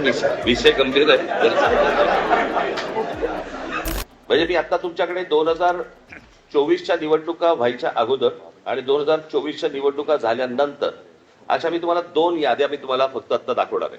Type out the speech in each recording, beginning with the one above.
विषय विषय गंभीर आहे. म्हणजे मी आता तुमच्याकडे दोन हजार चोवीसच्या निवडणुका व्हायच्या अगोदर आणि दोन हजार चोवीसच्या निवडणुका झाल्यानंतर अशा मी तुम्हाला दोन याद्या मी तुम्हाला फक्त आता दाखवणार आहे.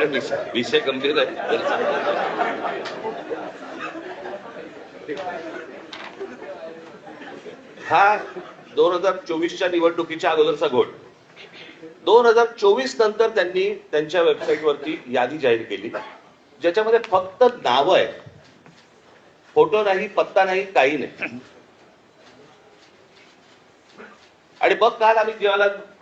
अरे विषय विषय गंभीर आहे. हा दोन हजार चोवीसच्या निवडणुकीच्या अगोदरचा घोट दोन हजार चोवीस नंतर त्यांनी त्यांच्या वेबसाईटवरती यादी जाहीर केली. ज्याच्यामध्ये फक्त नाव आहे फोटो नाही पत्ता नाही काही नाही. आणि बघ काल आम्ही जेवायला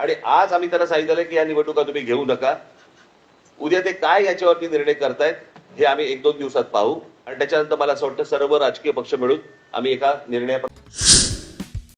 आणि आज आम्ही त्यांना सांगितलं की या निवडणुका तुम्ही घेऊ नका. उद्या ते काय याच्यावरती निर्णय करतायत हे आम्ही एक दोन दिवसात पाहू. आणि त्याच्यानंतर मला असं वाटतं सर्व राजकीय पक्ष मिळून आम्ही एका निर्णया